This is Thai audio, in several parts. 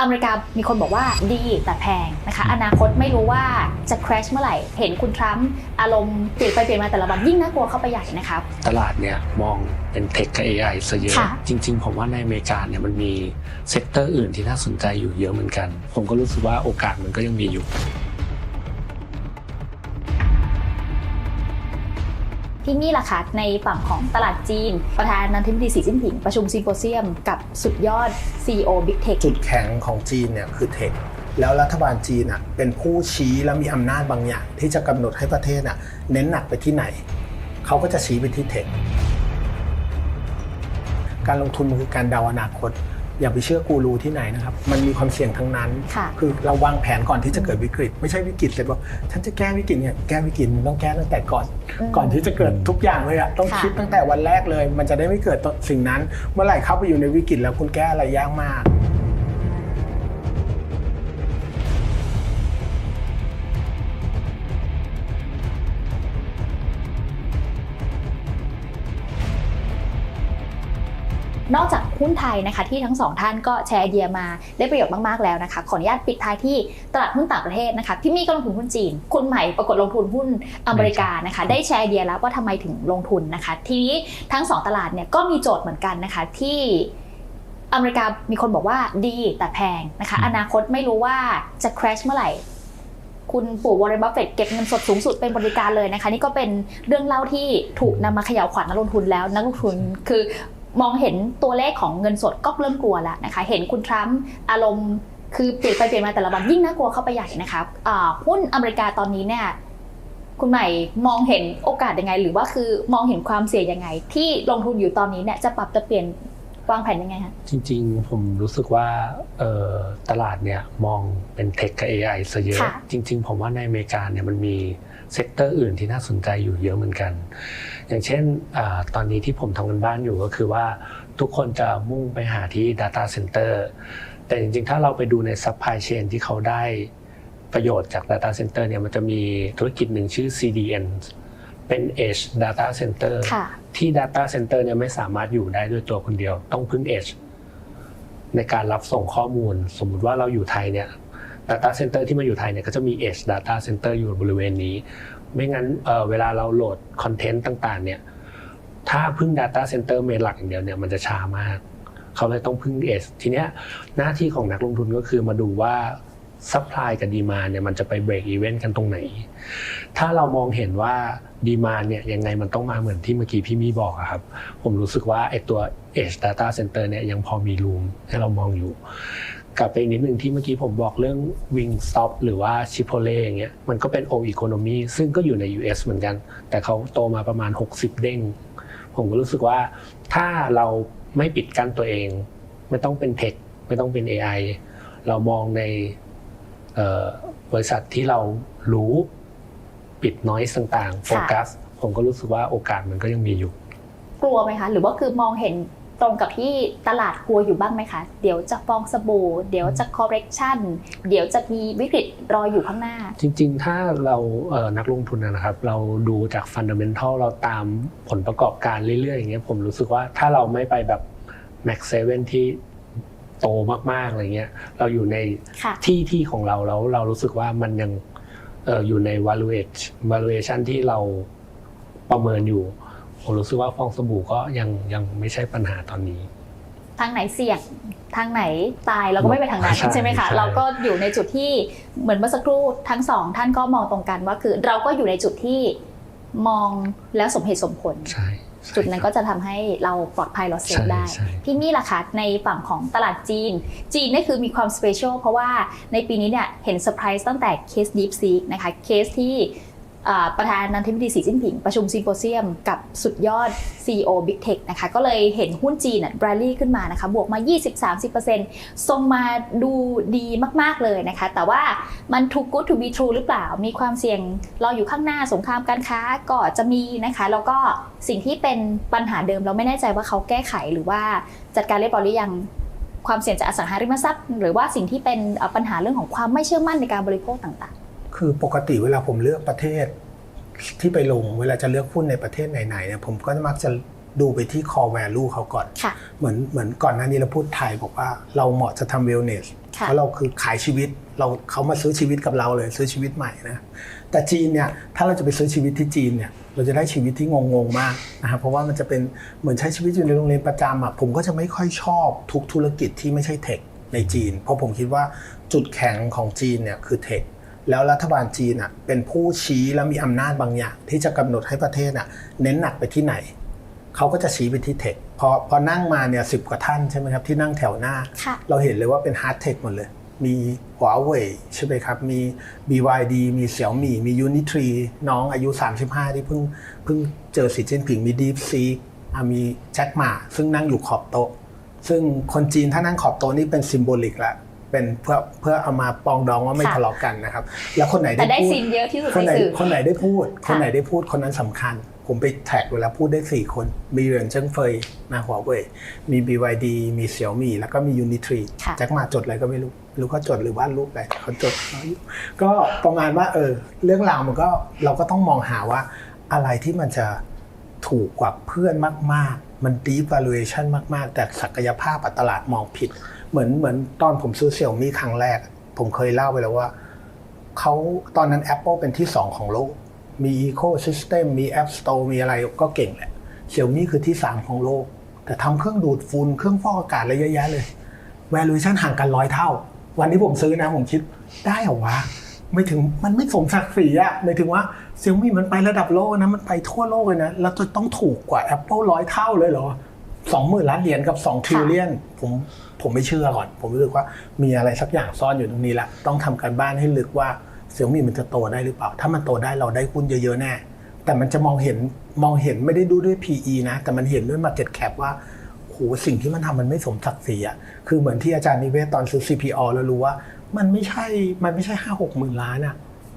อเมริกามีคนบอกว่าดีแต่แพงนะคะอนาคตไม่รู้ว่าจะ crash เมื่อไหร่ เห็นคุณทรัมป์อารมณ์เปลี่ยนไปเปลี่ยนมาแต่ละวันยิ่งน่ากลัวเข้าไปใหญ่นะครับ ตลาดเนี่ยมองเป็นเทคกับ AI ซะเยอะ ค่ะ จริง ๆ ผมว่าในอเมริกาเนี่ยมันมีเซกเตอร์อื่นที่น่าสนใจอยู่เยอะเหมือนกัน ผมก็รู้สึกว่าโอกาสมันก็ยังมีอยู่ ที่นี่ล่ะคะในฝั่งของตลาดจีน ประธานาธิบดีสีจิ้นผิง ประชุมซิมโพเซียมกับสุดยอด CEO Big Tech จุดแข็งของจีนเนี่ยคือเทคแล้วรัฐบาลจีนอะเป็นผู้ชี้และมีอำนาจบางอย่าง ที่จะกำหนดให้ประเทศอะเน้นหนักไปที่ไหน เขาก็จะชี้ไปที่เทคการลงทุนมันคือการเดาอนาคต อย่าไปเชื่อกูรูที่ไหนนะครับ มันมีความเสี่ยงทั้งนั้น ค่ะคือเราวางแผนก่อนที่จะเกิดวิกฤต ไม่ใช่วิกฤตเสร็จว่าฉันจะแก้วิกฤตเนี่ยแก้วิกฤตมันต้องแก้ตั้งแต่ก่อน อืมก่อนที่จะเกิดทุกอย่างเลยอะต้องค่ะ คิดตั้งแต่วันแรกเลย มันจะได้ไม่เกิดสิ่งนั้น เมื่อไหร่เข้าไปอยู่ในวิกฤตแล้วคุณแก้อะไรยากมาก นอกจากหุ้นไทยนะคะที่ทั้งสองท่านก็แชร์ไอเดียมาได้ประโยชน์มากๆแล้วนะคะขออนุญาตปิดท้ายที่ตลาดหุ้นต่างประเทศนะคะพี่มี่ก็ลงทุนหุ้นจีน คุณใหม่ปรากฏลงทุนหุ้นอเมริกานะคะได้แชร์ไอเดียแล้วว่าทำไมถึงลงทุนนะคะ ทีนี้ทั้งสองตลาดเนี่ยก็มีโจทย์เหมือนกันนะคะที่อเมริกามีคนบอกว่าดีแต่แพงนะคะ อนาคตไม่รู้ว่าจะ crash เมื่อไหร่ คุณปู่วอร์เรนบัฟเฟตเก็บเงินสดสูงสุดเป็นบริการเลยนะคะ นี่ก็เป็นเรื่องเล่าที่ถูกนำมาเขย่าขวัญนักลงทุนแล้วนักลงทุนคือ มองเห็นตัวเลขของเงินสดก็เริ่มกลัวแล้วนะคะ เห็นคุณทรัมป์อารมณ์คือเปลี่ยนไปเปลี่ยนมาแต่ละวันยิ่งน่ากลัวเข้าไปใหญ่นะคะอ่าหุ้นอเมริกาตอนนี้เนี่ยคุณใหม่มองเห็นโอกาสยังไง หรือว่าคือมองเห็นความเสี่ยงยังไง ที่ลงทุนอยู่ตอนนี้เนี่ยจะปรับจะเปลี่ยนวางแผนยังไงคะจริงๆ ผมรู้สึกว่าเอ่อตลาดเนี่ยมองเป็นเทคกับ AI ซะเยอะค่ะจริง ๆ ผมว่าในอเมริกาเนี่ยมันมี เซกเตอร์อื่นที่น่าสนใจอยู่เยอะเหมือนกัน อย่างเช่นอาตอนนี้ที่ผมทำกันบ้านอยู่ก็คือว่าทุกคนจะมุ่งไปหาที่ Data Center แต่จริงๆ ถ้าเราไปดูใน Supply Chain ที่เขาได้ประโยชน์จาก Data Center เนี่ยมันจะมีธุรกิจหนึ่งชื่อ CDN เป็น Edge Data Center ค่ะที่ Data Center เนี่ยไม่สามารถอยู่ได้ด้วยตัวคนเดียว ต้องพึ่ง Edge ในการรับส่งข้อมูล สมมุติว่าเราอยู่ไทยเนี่ย Data Center ที่มาอยู่ไทยเนี่ยก็จะมี Edge Data Center อยู่บริเวณนี้ ไม่งั้นเเวลาเราโหลดคอนเทนต์ต่างๆเนี่ยถ้าพึ่ง Data Center เมนหลักอย่างเดียวเนี่ยมันจะช้ามาก เขาเลยต้องพึ่ง Edge ทีเนี้ยหน้าที่ของนักลงทุนก็คือมาดูว่า Supply กับ Demand เนี่ยมันจะไปเบรกอีเวนต์กันตรงไหน ถ้าเรามองเห็นว่าดีมาเนี่ยยังไงมันต้องมาเหมือนที่เมื่อกี้พี่มี่บอกครับ ผมรู้สึกว่าไอตัว Edge Data Center เนี่ยยังพอมีรูมให้เรามองอยู่ กลับไปอีกนิดนึงที่เมื่อกี้ผมบอกเรื่อง Wingstop หรือว่า Chipotle อย่างเงี้ยมันก็เป็น O Economy ซึ่งก็อยู่ใน US เหมือนกัน แต่เขาโตมาประมาณ 60 เด้ง ผมก็รู้สึกว่าถ้าเราไม่ปิดกั้นตัวเอง ไม่ต้องเป็นเทคไม่ต้องเป็น AI เรามองในเอ่อบริษัทที่เรารู้ปิดน้อยต่างๆโฟกัสผมก็รู้สึกว่าโอกาสมันก็ยังมีอยู่ กลัวไหมคะ หรือว่าคือมองเห็นต รงกับที่ตลาดกลัวอยู่บ้างไหมคะ เดี๋ยวจะฟองสบู่ เดี๋ยวจะ correction เดี๋ยวจะมีวิกฤตรออยู่ข้างหน้า จริง ๆ ถ้าเราเอ่อนักลงทุนนะครับ เราดูจากฟันเดเมนทัลเราตามผลประกอบการเรื่อยๆอย่างเงี้ยผมรู้สึกว่าถ้าเราไม่ไปแบบ Max 7ที่โตมากๆอะไรเงี้ยเราอยู่ในค่ะที่ที่ของเราแล้วเรารู้สึกว่ามันยังเอ่ออยู่ใน valuation valuation ที่เราประเมินอยู่ ผมรู้สึกว่าฟองสบู่ก็ยังยังไม่ใช่ปัญหาตอนนี้ ทางไหนเสี่ยงทางไหนตายเราก็ไม่ไปทางนั้นใช่ใช่ไหมคะใช่เราก็อยู่ในจุดที่เหมือนเมื่อสักครู่ทั้งสองท่านก็มองตรงกันว่าคือ เราก็อยู่ในจุดที่มองแล้วสมเหตุสมผลใช่ใช่จุดนั้นก็จะทำให้เราปลอดภัยเราเซฟใช่ได้ใช่พี่มี่ล่ะคะในฝั่งของตลาดจีน จีนนี่คือมีความสเปเชียลเพราะว่าในปีนี้เนี่ยเห็นเซอร์ไพรส์ตั้งแต่เคส Deep Seek นะคะเคสที่อ่า ประธานาธิบดีสีจิ้นผิง ประชุมซิมโพเซียมกับสุดยอด CEO Big Tech นะคะก็เลยเห็นหุ้นจีนบรลลี่ขึ้นมานะคะบวกมา 20-30%ทรงมาดูดีมาก ๆ เลยนะคะ แต่ว่ามัน too good to be true หรือเปล่า มีความเสี่ยงรออยู่ข้างหน้าสงครามการค้าก็จะมีนะคะ แล้วก็สิ่งที่เป็นปัญหาเดิมเราไม่แน่ใจว่าเขาแก้ไขหรือว่าจัดการเรียบร้อยหรือยังความเสี่ยงจากอสังหาริมทรัพย์ หรือว่าสิ่งที่เป็นปัญหาเรื่องของความไม่เชื่อมั่นในการบริโภคต่าง คือปกติเวลาผมเลือกประเทศที่ไปลงเวลาจะเลือกหุ้นในประเทศไหนๆเนี่ยผมก็มักจะดูไปที่ core value เขาก่อนๆค่ะเหมือนเหมือนก่อนหน้านี้เราพูดไทยบอกว่าเราเหมาะจะทำ wellness ค่ะเพราะเราคือขายชีวิตเราเขามาซื้อชีวิตกับเราเลยซื้อชีวิตใหม่นะแต่จีนเนี่ยถ้าเราจะไปซื้อชีวิตที่จีนเนี่ยเราจะได้ชีวิตที่งงๆมากนะครับเพราะว่ามันจะเป็นเหมือนใช้ชีวิตอยู่ในโรงเรียนประจำอะผมก็จะไม่ค่อยชอบทุกธุรกิจที่ไม่ใช่เทคในจีน เพราะผมคิดว่าจุดแข็งของจีนเนี่ยคือเทค แล้วรัฐบาลจีนอะเป็นผู้ชี้และมีอำนาจบางอย่าง ที่จะกำหนดให้ประเทศอะเน้นหนักไปที่ไหน เขาก็จะชี้ไปที่เทคพอพอนั่งมาเนี่ยสิบกว่าท่านใช่ไหมครับที่นั่งแถวหน้าค่ะเราเห็นเลยว่าเป็นฮาร์ดเทคหมดเลย มีหัวเว่ยใช่ไหมครับ มี BYD มีเสี่ยวมีมี Unitree น้องอายุ 35 ที่เพิ่งเพิ่งเจอสีจิ้นผิงมี DeepSeek อะมีแจ็คหมาซึ่งนั่งอยู่ขอบโต๊ะซึ่งคนจีนถ้านั่งขอบโต๊ะนี่เป็นซิมโบลิกละ เป็นเพื่อเพื่อเอามาปองดองว่าไม่ค่ะทะเลาะกันนะครับ แล้วคนไหนแต่ได้ได้พูดซีนเยอะที่สุดคนในไหนสื่อ คนไหนได้พูดค่ะคนไหนได้พูดคนนั้นสำคัญ ผมไปแท็กเวลาพูดได้ 4 คน มีเหรียญเจิ้งเฟยนะหัวเว่ยมี BYD มีเสี่ยวมีแล้วก็มี Unitree ค่ะ แจ็คหมาจดอะไรก็ไม่รู้ไม่รู้เขาจดหรือวาดรูปอะไรเขาจดมาอยู่ก็ประมาณว่าเออเรื่องราวมันก็เราก็ต้องมองหาว่าอะไรที่มันจะถูกกว่าเพื่อนมาก ๆ มัน deep valuation มาก ๆ แต่ศักยภาพอะตลาดมองผิด เหมือนเหมือนตอนผมซื้อเสี่ยมี่ครั้งแรก ผมเคยเล่าไปแล้วว่าเขาตอนนั้น Apple เป็นที่ 2 ของโลก มี Ecosystem มี App Store มีอะไรก็เก่งแหละเสี่ยมี่คือที่ 3 ของโลก แต่ทำเครื่องดูดฝุ่นเครื่องฟอกอากาศอะไรเยอะแยะเลย valuation ห่างกันร้อยเท่า วันที่ผมซื้อนะผมคิดได้เหรอวะไม่ถึงมันไม่สมศักดิ์ศรีอะหมายถึงว่าเซี่ยมี่มันไประดับโลกนะมันไปทั่วโลกเลยนะแล้วจะต้องถูกกว่า Apple ร้อยเท่าเลยเหรอสองหมื่นล้านเหรียญกับ2 trillion ผม ผมไม่เชื่อก่อน ผมรู้สึกว่ามีอะไรสักอย่างซ่อนอยู่ตรงนี้แหละต้องทำการบ้านให้ลึกว่าเซี่ยมี่มันจะโตได้หรือเปล่า ถ้ามันโตได้เราได้หุ้นเยอะๆแน่ แต่มันจะมองเห็นมองเห็นไม่ได้ดูด้วย PE นะ แต่มันเห็นด้วย market cap ว่าโหสิ่งที่มันทำมันไม่สมศักดิ์ศรีอะคือเหมือนที่อาจารย์นิเวศตอนซื้อ CPO แล้วรู้ว่า มันไม่ใช่มันไม่ใช่ห้าหกหมื่นล้านอะ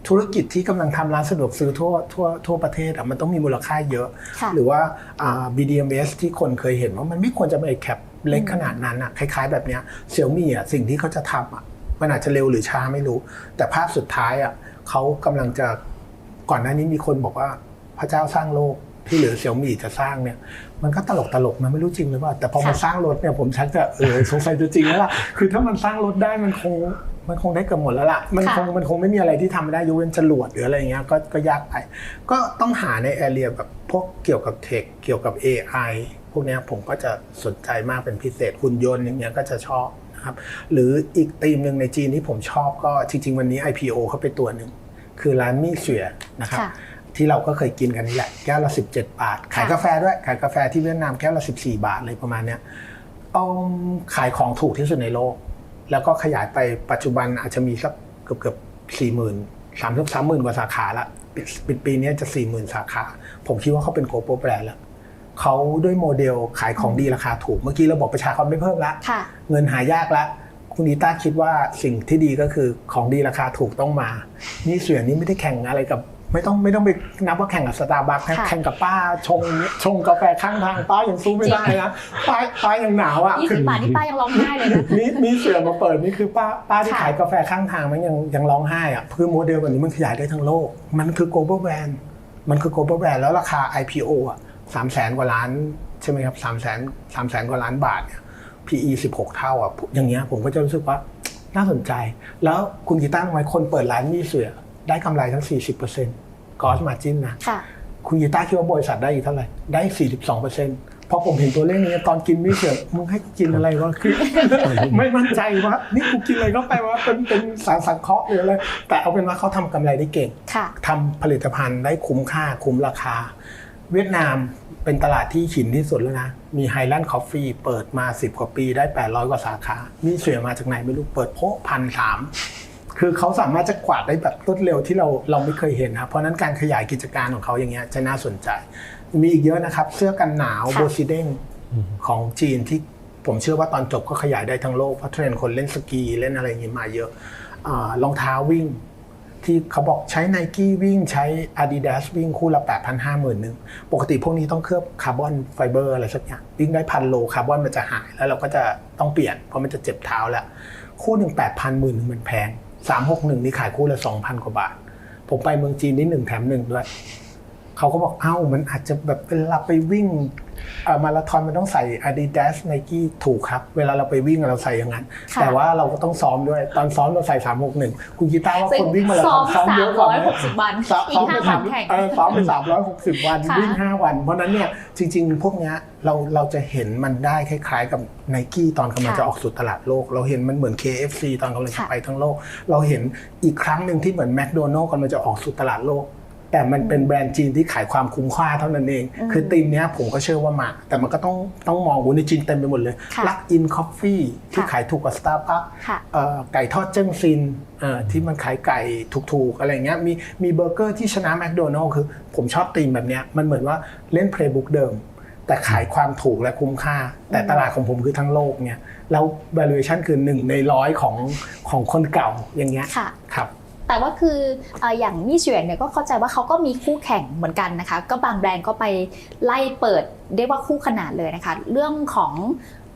ธุรกิจที่กำลังทำร้านสะดวกซื้อทั่วทั่วทั่วประเทศอะมันต้องมีมูลค่าเยอะค่ะหรือว่าอ่า BDMs ที่คนเคยเห็นว่ามันไม่ควรจะไปแคป เล็กขนาดนั้นอะคล้ายๆ แบบเนี้ยเซี่ยมี่อะสิ่งที่เขาจะทำอะมันอาจจะเร็วหรือช้าไม่รู้ แต่ภาพสุดท้ายอะเขากำลังจะก่อนหน้านี้มีคนบอกว่าพระเจ้าสร้างโลกที่เหลือเสี่ยวมี่จะสร้างเนี่ย มันก็ตลกตลกๆนะไม่รู้จริงหรือเปล่าแต่พอมันค่ะสร้างรถเนี่ยผมชักจะเออสงสัยจะจริงแล้วล่ะคือถ้ามันสร้างรถได้มันคงมันคงได้เกือบหมดแล้วล่ะ มันค่ะคงมันคงไม่มีอะไรที่ทำไม่ได้ยกเว้นจรวดหรืออะไรเงี้ยก็ก็ยากไป ก็ต้องหาในแอเรียแบบพวกเกี่ยวกับเทคเกี่ยวกับ AI พ วกเนี้ยผมก็จะสนใจมากเป็นพิเศษหุ่นยนต์อย่างเงี้ยก็จะชอบนะครับหรืออีกธีมหนึ่งในจีนที่ผมชอบก็จริง ๆ วันนี้ IPO เขาไปตัวหนึ่งคือร้านมี่เสวียนะครับค่ะที่เราก็เคยกินกันนี่แหละแก้วละ 17 บาท ขายค่ะกาแฟด้วยขายกาแฟที่เวียดนามแก้วละ 14 บาทเลยประมาณเนี้ยเอาขายของถูกที่สุดในโลก แล้วก็ขยายไปปัจจุบันอาจจะมีสักเกือบเกือบสี่หมื่นสามสิบสามหมื่นกว่าสาขาละปิดปิดปีนี้จะสี่หมื่นสาขา ผมคิดว่าเขาเป็นโกลบอลแบรนด์แล้ว เขาด้วยโมเดลขายของดีราคาถูก เมื่อกี้เราบอกประชากรไม่เพิ่มละค่ะเงินหายากละคุณนิต้าคิดว่าสิ่งที่ดีก็คือของดีราคาถูกต้องมา นี่เสียนี้ไม่ได้แข่งอะไรกับ ไม่ต้องไม่ต้องไปนับว่าแข่งกับสตาร์บัคค่ะแข่งกับป้าชงชงกาแฟข้างทางป้ายังสู้ไม่ได้นะป้าป้ายังหนาวอะยี่สิบบาทนี่ป้ายังร้องไห้เลยนะมีมีเสือมาเปิดนี่คือป้าป้าที่ค่ะขายกาแฟข้างทางมันยังยังร้องไห้อะคือโมเดลแบบนี้มันขยายได้ทั้งโลก มันคือ global brand มันคือ global brand แล้วราคา IPO อะ สามแสนกว่าล้านใช่ไหมครับสามแสนสามแสนกว่าล้านบาทเนี่ย PE 16 เท่าอะอย่างเงี้ยผมก็จะรู้สึกว่าน่าสนใจ แล้วคุณกีต้าร์ไว้คนเปิดร้านมีเสือได้กำไรทั้ง 40%กอสมาจินนะค่ะคุณกีต้าร์คิดว่าบริษัทได้อีกเท่าไหร่ ได้ 42%พอผมเห็นตัวเลขนี้ตอนกินไม่เสือมึงให้กูกินอะไรวะคือไม่มั่นใจว่านี่กูกินอะไรก็ไปว่าเป็นเป็นสารสังเคราะห์หรืออะไรแต่เอาเป็นว่าเขาทำกำไรได้เก่งค่ะทำผลิตภัณฑ์ได้คุ้มค่าคุ้มราคา เวียดนามเป็นตลาดที่หินที่สุดแล้วนะ มีไฮแลนด์คอฟฟี่เปิดมา 10 กว่าปีได้ 800 กว่าสาขามีเสือมาจากไหนไม่รู้ เปิดโพพันสามคือเขาสามารถจะกวาดได้แบบรวดเร็วที่เราเราไม่เคยเห็นครับ เพราะฉะนั้นการขยายกิจการของเขาอย่างเงี้ยจะน่าสนใจ มีอีกเยอะนะครับ เสื้อกันหนาวค่ะโบซิเด้งของจีนที่ผมเชื่อว่าตอนจบก็ขยายได้ทั้งโลกเพราะเทรนด์คนเล่นสกีเล่นอะไรอย่างงี้มาเยอะอารองเท้าวิ่ง ที่เขาบอกใช้ n i กี้วิ่งใช้ Adidas วิ่งคู่ละ 8 5 0 0 0 0หนึ่งปกติพวกนี้ต้องเคลือบคาร์บอนไฟเบอร์อะไรสักอย่าง วิ่งได้พันโลคาร์บอนมันจะหาย แล้วเราก็จะต้องเปลี่ยน เพราะมันจะเจ็บเท้าแล้ว คู่หนึ่งแปดพันหมื่นหนึ่งมันแพงสามหกหนึ่งนี่ขายคู่ละสองพันกว่าบาท ผมไปเมืองจีนนี่หนึ่งแถมหนึ่งด้วย เขาก็บอกเอ้ามันอาจจะแบบเวลาไปวิ่งเอ่อมาราธอนมันต้องใส่ Adidas Nike ถูกครับ เวลาเราไปวิ่งเราใส่อย่างนั้นค่ะแต่ว่าเราก็ต้องซ้อมด้วย ตอนซ้อมเราใส่ 361 คุณกีตาร์ว่าซึ่งคนวิ่งมาราธซ้ออมนซ้อมเยอะกว่าไหม360วันซ้อมอีซ้อกมไปห้าวัสานมแข่งเออซ้อมไป360 วันค่ะวิ่ง 5 วัน เพราะฉะนั้นเนี่ยจริง ๆ พวกเนี้ยเราเราจะเห็นมันได้คล้ายๆกับ n i กี้ตอนกำลังค่ะจะออกสู่ตลาดโลก เราเห็นมันเหมือน KFC ตอนกำลังจะค่ะไปทั้งโลก เราเห็นอีกครั้งหนึ่งที่เหมือนแมคโดนัลล์กำลังจะออกสู่ตลาดโลก แต่มันเป็นแบรนด์จีนที่ขายความคุ้มค่าเท่านั้นเองอืมคือตีมเนี้ยผมก็เชื่อว่ามา แต่มันก็ต้องต้องมองว่าในจีนเต็มไปหมดเลยค่ะลักอินคอฟฟี่ที่ค่ะขายถูกกว่าสตาร์บัคค่ะไก่ทอดเจิ้งซินเอ่อที่มันขายไก่ถูกๆ อะไรเงี้ยมีมีเบอร์เกอร์ที่ชนะแมคโดนัลล์คือผมชอบตีมแบบเนี้ยมันเหมือนว่าเล่นเพลย์บุ๊กเดิม แต่ขายความถูกและคุ้มค่า แต่ตลาดของผมคือทั้งโลกเนี่ยแล้ว valuation คือหนึ่งในร้อยของของคนเก่าอย่างเงี้ยค่ะครับ แต่ว่าคืออย่างมี่เฉียนเนี่ยก็เข้าใจว่าเขาก็มีคู่แข่งเหมือนกันนะคะ ก็บางแบรนด์ก็ไปไล่เปิดเรียกว่าคู่ขนาดเลยนะคะ เรื่องของ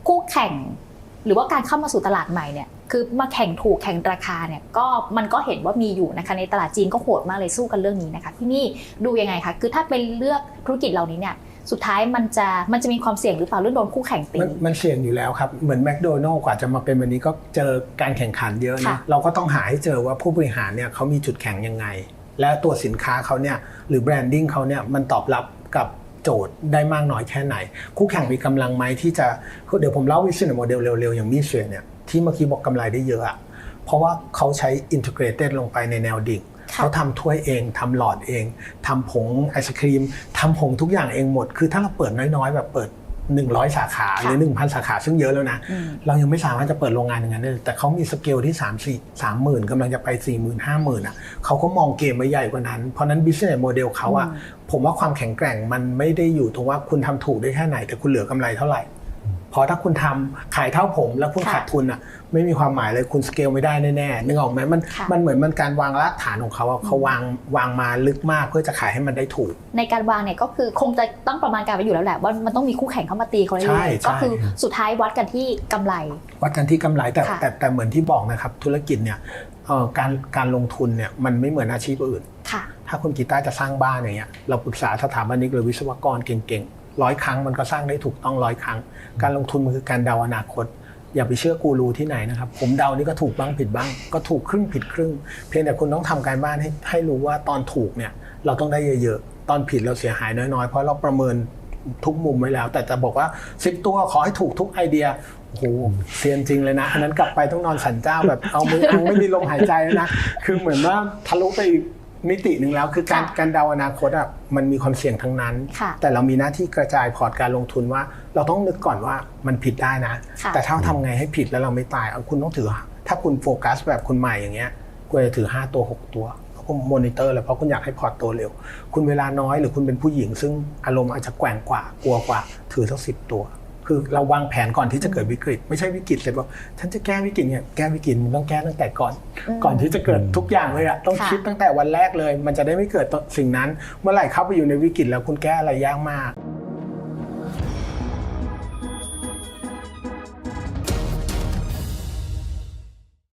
คู่แข่ง หรือว่าการเข้ามาสู่ตลาดใหม่เนี่ยคือมาแข่งถูกแข่งราคาเนี่ยก็มันก็เห็นว่ามีอยู่นะคะในตลาดจีนก็โหดมากเลยสู้กันเรื่องนี้นะคะที่นี่ดูยังไงคะคือถ้าเป็นเลือกธุรกิจเหล่านี้เนี่ย สุดท้ายมันจะมันจะมีความเสี่ยงหรือเปล่าเรื่องโดนคู่แข่งตีมันมันเสี่ยงอยู่แล้วครับ เหมือนแมคโดนัลล์กว่าจะมาเป็นวันนี้ก็เจอการแข่งขันเยอะค่ะนะเราก็ต้องหาให้เจอว่าผู้บริหารเนี่ยเขามีจุดแข็งยังไง และตัวสินค้าเขาเนี่ยหรือแบรนดิ้งเขาเนี่ยมันตอบรับกับโจทย์ได้มากน้อยแค่ไหน คู่แข่งมีกำลังไหมที่จะเดี๋ยวผมเล่าวิชั่นโมเดลเร็วๆ อย่างมิเซียเนี่ยที่เมื่อกี้บอกกำไรได้เยอะอะเพราะว่าเขาใช้อินทิเกรเต็ดลงไปในแนวดิ่งค่ะ เขาทำถ้วยเองทำหลอดเองทำผงไอศครีมทำผงทุกอย่างเองหมด คือถ้าเราเปิดน้อยๆแบบเปิด 100 สาขาหรือ 1,000 สาขาซึ่งเยอะแล้วนะอืมเรายังไม่สามารถจะเปิดโรงงานอย่างนั้นได้เลยแต่เขามีสเกลที่ 3 4 3 0,000กำลังจะไป 4 0 0 0 0 5 0,000อะเขาก็มองเกมไว้ใหญ่กว่านั้น เพราะนั้น business model เขาอะอืมผมว่าความแข็งแกร่งมันไม่ได้อยู่ตรงว่าคุณทำถูกได้แค่ไหน แต่คุณเหลือกำไรเท่าไหร่เพราะถ้าคุณทำขายเท่าผม แล้วคุณค่ะขาดทุนอะไม่มีความหมายเลยคุณสเกลไม่ได้แน่ๆนึกออกไหมมันค่ะมันเหมือนมันการวางรากฐานของเขาอะเขาวางวางมาลึกมากเพื่อจะขายให้มันได้ถูก ในการวางเนี่ยก็คือคงจะต้องประมาณการไว้อยู่แล้วแหละว่ามันต้องมีคู่แข่งเข้ามาตีเขาใช่เรื่อยใช่ๆก็คือสุดท้ายวัดกันที่กำไร วัดกันที่กำไรแต่ค่ะแต่แต่เหมือนที่บอกนะครับธุรกิจเนี่ยเอ่อการการลงทุนเนี่ยมันไม่เหมือนอาชีพอื่นค่ะถ้าคุณกีตาร์จะสร้างบ้านอย่างเงี้ยเราปรึกษาสถาปนิกหรือวิศวกรเก่งๆ ร้อยครั้งมันก็สร้างได้ถูกต้องร้อยครั้ง การลงทุนมันคือการเดาอนาคต อย่าไปเชื่อกูรูที่ไหนนะครับ ผมเดานี่ก็ถูกบ้างผิดบ้าง ก็ถูกครึ่งผิดครึ่ง เพียงแต่คุณต้องทำการบ้านให้ให้รู้ว่าตอนถูกเนี่ยเราต้องได้เยอะๆ ตอนผิดเราเสียหายน้อยๆ เพราะเราประเมินทุกมุมไว้แล้ว แต่จะบอกว่า 10 ตัวขอให้ถูกทุกไอเดียโอ้โหเซียนจริงเลยนะอันนั้นกลับไปต้องนอนสันเจ้าแบบเอามืออังไม่มีลมหายใจแล้วนะคือเหมือนว่าทะลุไปอีก มิติหนึ่งแล้วคือการค่ะการเดาอนาคตอะมันมีความเสี่ยงทั้งนั้น ค่ะแต่เรามีหน้าที่กระจายพอร์ตการลงทุนว่า เราต้องนึกก่อนว่ามันผิดได้นะ ค่ะ แต่ถ้าทำไงให้ผิดแล้วเราไม่ตายเอาคุณต้องถือ ถ้าคุณโฟกัสแบบคุณใหม่อย่างเงี้ยคุณจะถือ 5 ตัว 6 ตัวเพราะคุณมอนิเตอร์เลยเพราะคุณอยากให้พอร์ตโตเร็ว คุณเวลาน้อยหรือคุณเป็นผู้หญิง ซึ่งอารมณ์อาจจะแกว่งกว่ากลัวกว่า ถือสักสิบตัว คือเราวางแผนก่อนที่จะเกิดวิกฤต ไม่ใช่วิกฤตเสร็จว่าฉันจะแก้วิกฤตเนี่ยแก้วิกฤตมันต้องแก้ตั้งแต่ก่อนอืมก่อนที่จะเกิดทุกอย่างเลยอะต้องค่ะคิดตั้งแต่วันแรกเลย มันจะได้ไม่เกิดสิ่งนั้น เมื่อไหร่เข้าไปอยู่ในวิกฤตแล้วคุณแก้อะไรยากมาก